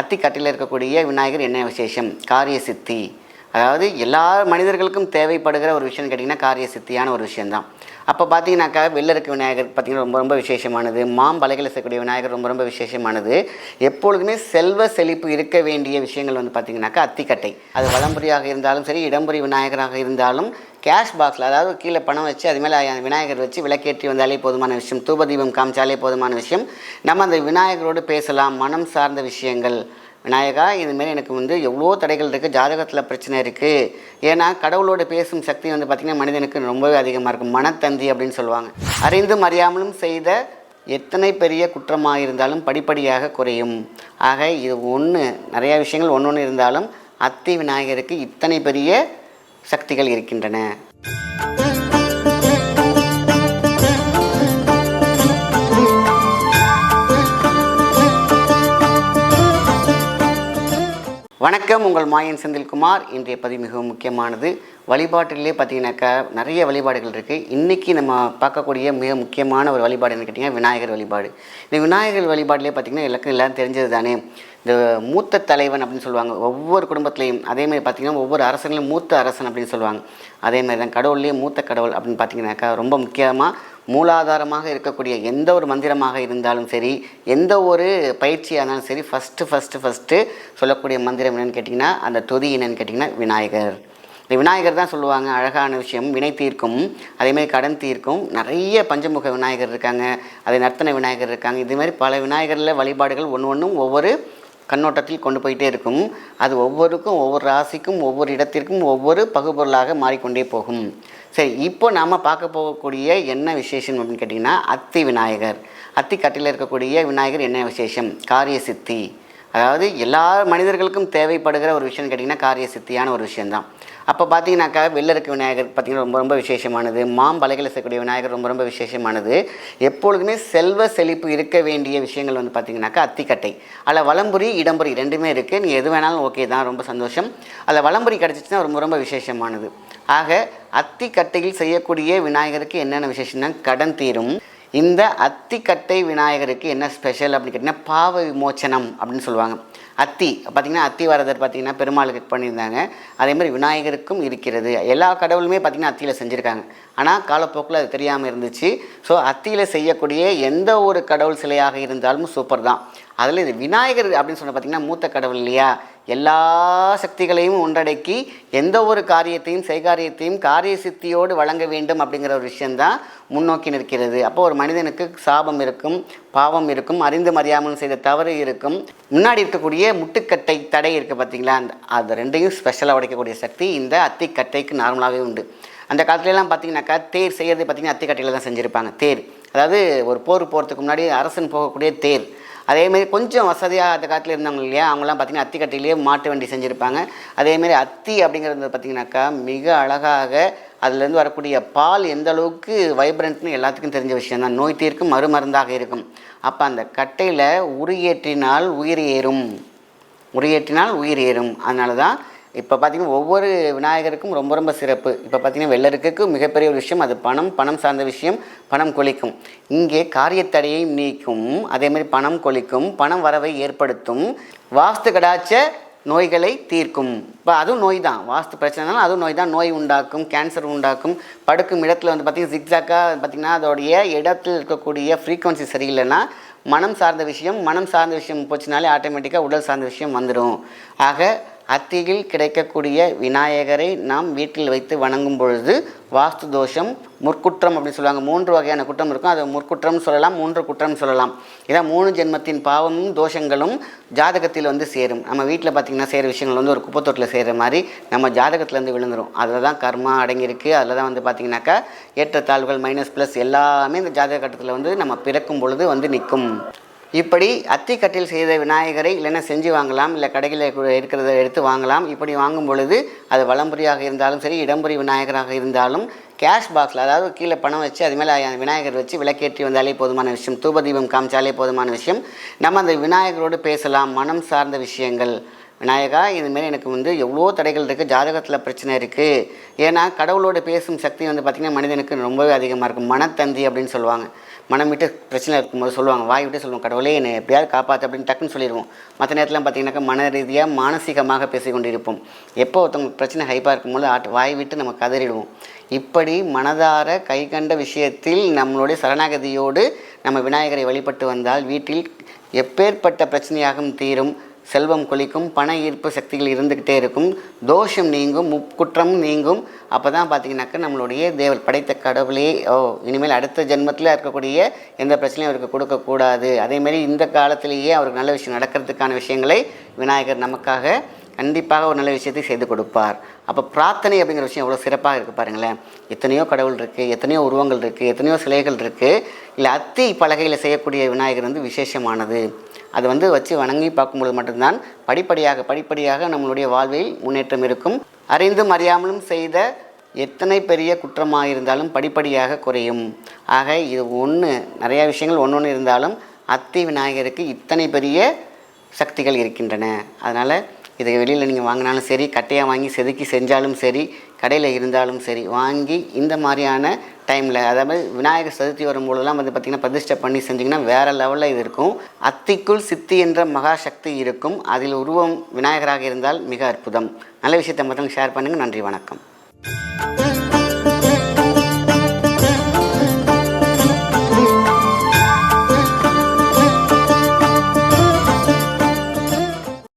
அத்திக்கட்டில் இருக்கக்கூடிய விநாயகர் என்ன விசேஷம்? காரிய சித்தி அதாவது எல்லா மனிதர்களுக்கும் தேவைப்படுகிற ஒரு விஷயம்னு கேட்டிங்கன்னா காரிய சித்தியான ஒரு விஷயம்தான். அப்போ பார்த்தீங்கன்னாக்கா வெளில இருக்க விநாயகர் பார்த்தீங்கன்னா ரொம்ப ரொம்ப விசேஷமானது. மாம்பலைகள் இருக்கக்கூடிய விநாயகர் ரொம்ப ரொம்ப விசேஷமானது. எப்பொழுதுமே செல்வ செழிப்பு இருக்க வேண்டிய விஷயங்கள் வந்து பார்த்திங்கனாக்கா அத்திக்கட்டை. அது வலம்புரியாக இருந்தாலும் சரி இடம்புரி விநாயகராக இருந்தாலும் கேஷ் பாக்ஸில் அதாவது கீழே பணம் வச்சு அது மேலே விநாயகர் வச்சு விளக்கேற்றி வந்தாலே போதுமான விஷயம். தூபதீபம் காமிச்சாலே போதுமான விஷயம். நம்ம அந்த விநாயகரோடு பேசலாம் மனம் சார்ந்த விஷயங்கள். விநாயகா இதுமாரி எனக்கு வந்து எவ்வளோ தடைகள் இருக்குது ஜாதகத்தில் பிரச்சனை இருக்குது ஏன்னா கடவுளோட பேசும் சக்தி வந்து பார்த்திங்கன்னா மனிதனுக்கு ரொம்பவே அதிகமாக இருக்கும். மனத்தந்தி அப்படின்னு சொல்லுவாங்க. அறிந்தும் அறியாமலும் செய்த எத்தனை பெரிய குற்றமாக இருந்தாலும் படிப்படியாக குறையும். ஆக இது ஒன்று நிறையா விஷயங்கள் ஒன்று ஒன்று இருந்தாலும் அத்தி விநாயகருக்கு இத்தனை பெரிய சக்திகள் இருக்கின்றன. வணக்கம் உங்கள் மாயன் செந்தில்குமார். இன்றைய பதிவு மிகவும் முக்கியமானது. வழிபாட்டிலே பார்த்தீங்கன்னாக்கா நிறைய வழிபாடுகள் இருக்குது இன்றைக்கி நம்ம பார்க்கக்கூடிய மிக முக்கியமான ஒரு வழிபாடு என்ன கேட்டிங்கன்னா விநாயகர் வழிபாடு. இந்த விநாயகர் வழிபாட்டிலே பார்த்திங்கன்னா எல்லாருக்கும் எல்லாம் தெரிஞ்சது தானே? இந்த மூத்த தலைவன் அப்படின்னு சொல்லுவாங்க. ஒவ்வொரு குடும்பத்துலேயும் அதேமாதிரி பார்த்திங்கன்னா ஒவ்வொரு அரசங்களும் மூத்த அரசன் அப்படின்னு சொல்லுவாங்க. அதேமாதிரி தான் கடவுள்லேயே மூத்த கடவுள் அப்படின்னு பார்த்தீங்கன்னாக்கா ரொம்ப முக்கியமாக மூலாதாரமாக இருக்கக்கூடிய எந்த ஒரு மந்திரமாக இருந்தாலும் சரி எந்த ஒரு பயிற்சியாக இருந்தாலும் சரி ஃபஸ்ட்டு ஃபஸ்ட்டு ஃபஸ்ட்டு சொல்லக்கூடிய மந்திரம் என்னென்னு கேட்டிங்கன்னா அந்த தொதி என்னென்னு கேட்டிங்கன்னா விநாயகர். இந்த விநாயகர் தான் சொல்லுவாங்க அழகான விஷயம் வினை தீர்க்கும் அதேமாதிரி கடன் தீர்க்கும். நிறைய பஞ்சமுக விநாயகர் இருக்காங்க அதே நர்த்தன விநாயகர் இருக்காங்க. இது மாதிரி பல விநாயகரில் வழிபாடுகள் ஒன்று ஒன்றும் ஒவ்வொரு கண்ணோட்டத்தில் கொண்டு போயிட்டே இருக்கும். அது ஒவ்வொருக்கும் ஒவ்வொரு ராசிக்கும் ஒவ்வொரு இடத்திற்கும் ஒவ்வொரு பகுபொருளாக மாறிக்கொண்டே போகும். சரி இப்போ நாம் பார்க்க போகக்கூடிய என்ன விசேஷம் அப்படின்னு கேட்டிங்கன்னா அத்தி விநாயகர் அத்தி கட்டில் இருக்கக்கூடிய விநாயகர் என்ன விசேஷம்? காரிய சித்தி அதாவது எல்லா மனிதர்களுக்கும் தேவைப்படுகிற ஒரு விஷயம்னு கேட்டிங்கன்னா காரிய சித்தியான ஒரு விஷயந்தான் அப்போ பார்த்தீங்கன்னாக்கா வெளில இருக்க விநாயகர் பார்த்தீங்கன்னா ரொம்ப ரொம்ப விசேஷமானது. மாம்பலைகள் இருக்கக்கூடிய விநாயகர் ரொம்ப ரொம்ப விசேஷமானது. எப்பொழுதுமே செல்வ செழிப்பு இருக்க வேண்டிய விஷயங்கள் வந்து பார்த்திங்கனாக்கா அத்திக்கட்டை. அதில் வளம்புரி இடம்புரி ரெண்டுமே இருக்குது நீ எது வேணாலும் ஓகே தான் ரொம்ப சந்தோஷம். அதில் வளம்புரி கிடச்சிச்சின்னா ரொம்ப ரொம்ப விசேஷமானது. ஆக அத்திக்கட்டையில் செய்யக்கூடிய விநாயகருக்கு என்னென்ன விசேஷம்னா கடன் தீரும். இந்த அத்திக்கட்டை விநாயகருக்கு என்ன ஸ்பெஷல் அப்படின்னு கேட்டிங்கன்னா பாவ விமோச்சனம் அப்படின்னு சொல்லுவாங்க. அத்தி பார்த்திங்கன்னா அத்தி வரதர் பார்த்திங்கன்னா பெருமாளுக்கு பண்ணியிருந்தாங்க. அதே மாதிரி விநாயகருக்கும் இருக்கிறது. எல்லா கடவுளுமே பார்த்திங்கன்னா அத்தியில் செஞ்சுருக்காங்க. ஆனால் காலப்போக்கில் அது தெரியாமல் இருந்துச்சு. ஸோ அத்தியில் செய்யக்கூடிய எந்த ஒரு கடவுள் சிலையாக இருந்தாலும் சூப்பர் தான். அதில் இது விநாயகர் அப்படின்னு சொன்ன பார்த்திங்கன்னா மூத்த கடவுள் இல்லையா? எல்லா சக்திகளையும் ஒன்றடக்கி எந்த ஒரு காரியத்தையும் செய்காரியத்தையும் காரிய சித்தியோடு வழங்க வேண்டும் அப்படிங்கிற ஒரு விஷயந்தான் முன்னோக்கி நிற்கிறது. அப்போ ஒரு மனிதனுக்கு சாபம் இருக்கும் பாவம் இருக்கும் அறிந்து மறியாமல் செய்த தவறு இருக்கும். முன்னாடி இருக்கக்கூடிய முட்டுக்கட்டை தடை இருக்குது பார்த்தீங்களா? அந்த அது ரெண்டையும் ஸ்பெஷலாக உடைக்கக்கூடிய சக்தி இந்த அத்திக்கட்டைக்கு நார்மலாகவே உண்டு. அந்த காலத்துலலாம் பார்த்தீங்கன்னாக்கா தேர் செய்கிறது பார்த்தீங்கன்னா அத்திக்கட்டையில் தான் செஞ்சுருப்பாங்க. தேர் அதாவது ஒரு போர் போகிறதுக்கு முன்னாடி அரசன் போகக்கூடிய தேர். அதேமாரி கொஞ்சம் வசதியாக அந்த காலத்தில் இருந்தவங்க இல்லையா அவங்களாம் பார்த்திங்கன்னா அத்திக்கட்டையிலேயே மாட்டு வண்டி செஞ்சுருப்பாங்க. அதேமாரி அத்தி அப்படிங்கிறது பார்த்திங்கனாக்கா மிக அழகாக அதுலேருந்து வரக்கூடிய பால் எந்த அளவுக்கு வைப்ரண்ட்னு எல்லாத்துக்கும் தெரிஞ்ச விஷயம் தான் நோய் தீர்க்கும் மறுமருந்தாக இருக்கும். அப்போ அந்த கட்டையில் உரியேற்றினால் உயிர் ஏறும். உரியேற்றினால் உயிர் ஏறும். அதனால தான் இப்போ பார்த்திங்கன்னா ஒவ்வொரு விநாயகருக்கும் ரொம்ப ரொம்ப சிறப்பு. இப்போ பார்த்தீங்கன்னா வெள்ளருக்கு மிகப்பெரிய ஒரு விஷயம் அது பணம் பணம் சார்ந்த விஷயம் பணம் கொளிக்கும். இங்கே காரியத்தடையை நீக்கும் அதே மாதிரி பணம் கொளிக்கும் பணம் வரவை ஏற்படுத்தும் வாஸ்து கடாச்ச நோய்களை தீர்க்கும். இப்போ அதுவும் நோய் தான் வாஸ்து பிரச்சனைனாலும் அதுவும் நோய் தான் நோய் உண்டாக்கும் கேன்சர் உண்டாக்கும் படுக்கும் இடத்துல வந்து பார்த்திங்கன்னா ஜிக்ஸாக்காக பார்த்திங்கன்னா அதோடைய இடத்தில் இருக்கக்கூடிய ஃப்ரீக்குவன்சி சரியில்லைன்னா மனம் சார்ந்த விஷயம் மனம் சார்ந்த விஷயம் போச்சுனாலே ஆட்டோமேட்டிக்காக உடல் சார்ந்த விஷயம் வந்துடும் ஆக அத்தியில் கிடைக்கக்கூடிய விநாயகரை நாம் வீட்டில் வைத்து வணங்கும் பொழுது வாஸ்து தோஷம் முற்குற்றம் அப்படின்னு சொல்லுவாங்க. மூன்று வகையான குற்றம் இருக்கும். அது முற்குற்றம் சொல்லலாம் மூன்று குற்றம் சொல்லலாம். இதான் மூணு ஜென்மத்தின் பாவமும் தோஷங்களும் ஜாதகத்தில் வந்து சேரும். நம்ம வீட்டில் பார்த்திங்கன்னா செய்கிற விஷயங்கள் வந்து ஒரு குப்பத்தொட்டில் செய்கிற மாதிரி நம்ம ஜாதகத்துலேருந்து விழுந்துரும். அதில் தான் கர்மா அடங்கியிருக்கு. அதில் தான் வந்து பார்த்திங்கனாக்கா ஏற்றத்தாழ்வுகள் மைனஸ் ப்ளஸ் எல்லாமே இந்த ஜாதக கட்டத்தில் வந்து நம்ம பிறக்கும் பொழுது வந்து நிற்கும். இப்படி அத்திக்கட்டில் செய்த விநாயகரை இல்லைன்னா செஞ்சு வாங்கலாம் இல்லை கடையில் இருக்கிறத எடுத்து வாங்கலாம். இப்படி வாங்கும் பொழுது அது வளம்புரியாக இருந்தாலும் சரி இடம்புரி விநாயகராக இருந்தாலும் கேஷ் பாக்ஸில் அதாவது கீழே பணம் வச்சு அது மேலே விநாயகர் வச்சு விளக்கேற்றி வந்தாலே போதுமான விஷயம். தூபதீபம் காமிச்சாலே போதுமான விஷயம். நம்ம அந்த விநாயகரோடு பேசலாம் மனம் சார்ந்த விஷயங்கள். விநாயகா இதுமாரி எனக்கு வந்து எவ்வளோ தடைகள் இருக்குது ஜாதகத்தில் பிரச்சனை இருக்குது ஏன்னா கடவுளோட பேசும் சக்தி வந்து பார்த்திங்கன்னா மனிதனுக்கு ரொம்பவே அதிகமாக இருக்கும். மனத்தந்தி அப்படின்னு சொல்லுவாங்க. மனம் விட்டு பிரச்சனை இருக்கும்போது சொல்லுவாங்க. வாய் விட்டு சொல்லுவோம் கடவுளே என்னை எப்படியாவது காப்பாற்று அப்படின்னு டக்குன்னு சொல்லிடுவோம். மற்ற நேரத்தில் பார்த்திங்கனாக்கா மன ரீதியாக மானசீகமாக பேசிக் கொண்டிருப்போம் எப்போ ஒருத்தவங்க பிரச்சனை ஹைப்பாக இருக்கும்போது ஆட்டு வாய் விட்டு நம்ம கதறிடுவோம். இப்படி மனதார கை கண்ட விஷயத்தில் நம்மளுடைய சரணாகதியோடு நம்ம விநாயகரை வழிபட்டு வந்தால் வீட்டில் எப்பேற்பட்ட பிரச்சனையாகவும் தீரும். செல்வம் கொளிக்கும் பண ஈர்ப்பு சக்திகள் இருந்துக்கிட்டே இருக்கும். தோஷம் நீங்கும் முக்குற்றம் நீங்கும். அப்போ தான் பார்த்தீங்கன்னாக்கா நம்மளுடைய தேவர் படைத்த கடவுளே. ஓ இனிமேல் அடுத்த ஜென்மத்தில் இருக்கக்கூடிய எந்த பிரச்சனையும் அவருக்கு கொடுக்கக்கூடாது அதேமாரி இந்த காலத்திலேயே அவருக்கு நல்ல விஷயம் நடக்கிறதுக்கான விஷயங்களை விநாயகர் நமக்காக கண்டிப்பாக ஒரு நல்ல விஷயத்தை செய்து கொடுப்பார். அப்போ பிரார்த்தனை அப்படிங்கிற விஷயம் எவ்வளோ சிறப்பாக இருக்குது பாருங்களேன். எத்தனையோ கடவுள் இருக்குது எத்தனையோ உருவங்கள் இருக்குது எத்தனையோ சிலைகள் இருக்குது இல்லை அத்தி பலகையில் செய்யக்கூடிய விநாயகர் வந்து விசேஷமானது. அது வந்து வச்சு வணங்கி பார்க்கும்பொழுது மட்டும்தான் படிப்படியாக படிப்படியாக நம்மளுடைய வாழ்வில் முன்னேற்றம் இருக்கும். அறிந்தும் அறியாமலும் செய்த எத்தனை பெரிய குற்றமாக இருந்தாலும் படிப்படியாக குறையும். ஆக இது ஒன்று நிறையா விஷயங்கள் ஒன்று ஒன்று இருந்தாலும் அத்தி விநாயகருக்கு இத்தனை பெரிய சக்திகள் இருக்கின்றன. அதனால் இதை வெளியில் நீங்கள் வாங்கினாலும் சரி கட்டையாக வாங்கி செதுக்கி செஞ்சாலும் சரி கடையில் இருந்தாலும் சரி வாங்கி இந்த மாதிரியான டைமில் அதாவது விநாயகர் சதுர்த்தி வரும்போதெல்லாம் வந்து பார்த்திங்கன்னா பிரதிஷ்டை பண்ணி செஞ்சிங்கன்னா வேறு லெவலில் இது இருக்கும். அத்திக்குள் சித்தி என்ற மகா சக்தி இருக்கும். அதில் உருவம் விநாயகராக இருந்தால் மிக அற்புதம். நல்ல விஷயத்தை மற்றவங்க ஷேர் பண்ணுங்கள் நன்றி வணக்கம்.